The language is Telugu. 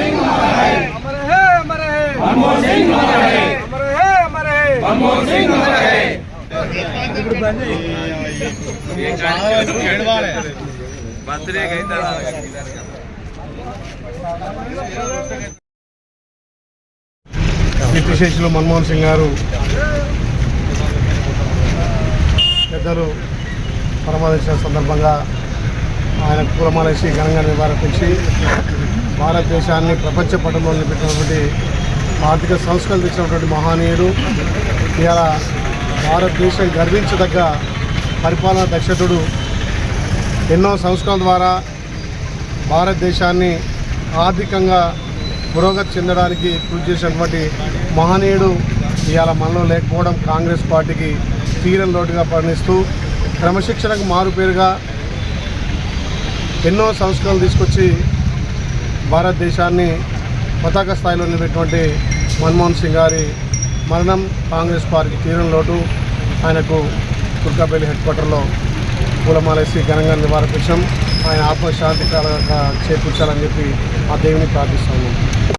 अमर है अमर है కీర్తిశేషులు మన్మోహన్ సింగ్ గారు పెద్దలు పరమాదేశ సందర్భంగా ఆయన పూలమాలేసి ఘనంగా నివారించి భారతదేశాన్ని ప్రపంచ పటంలో నిలబెట్టినటువంటి ఆర్థిక సంస్కరణ తెచ్చినటువంటి మహనీయుడు. ఇవాళ భారతదేశం గర్వించదగ్గ పరిపాలనా దక్షతుడు ఎన్నో సంస్కరణల ద్వారా భారతదేశాన్ని ఆర్థికంగా పురోగతి చెందడానికి కృషి చేసినటువంటి మహనీయుడు ఇవాళ మనలో లేకపోవడం కాంగ్రెస్ పార్టీకి తీరని లోటుగా పరిణిస్తూ క్రమశిక్షణకు మారుపేరుగా ఎన్నో సంస్కరణలు తీసుకొచ్చి భారతదేశాన్ని పతాక స్థాయిలో నిలబెట్టినటువంటి మన్మోహన్ సింగ్ గారి మరణం కాంగ్రెస్ పార్టీ తీరని లోటు ఆయనకు దుర్గాపల్లి హెడ్ క్వార్టర్లో పూలమాలేసి ఘనంగా నివారించాం ఆయన ఆత్మశాంతి చేకూర్చాలని చెప్పి ఆ దేవుని ప్రార్థిస్తున్నాం.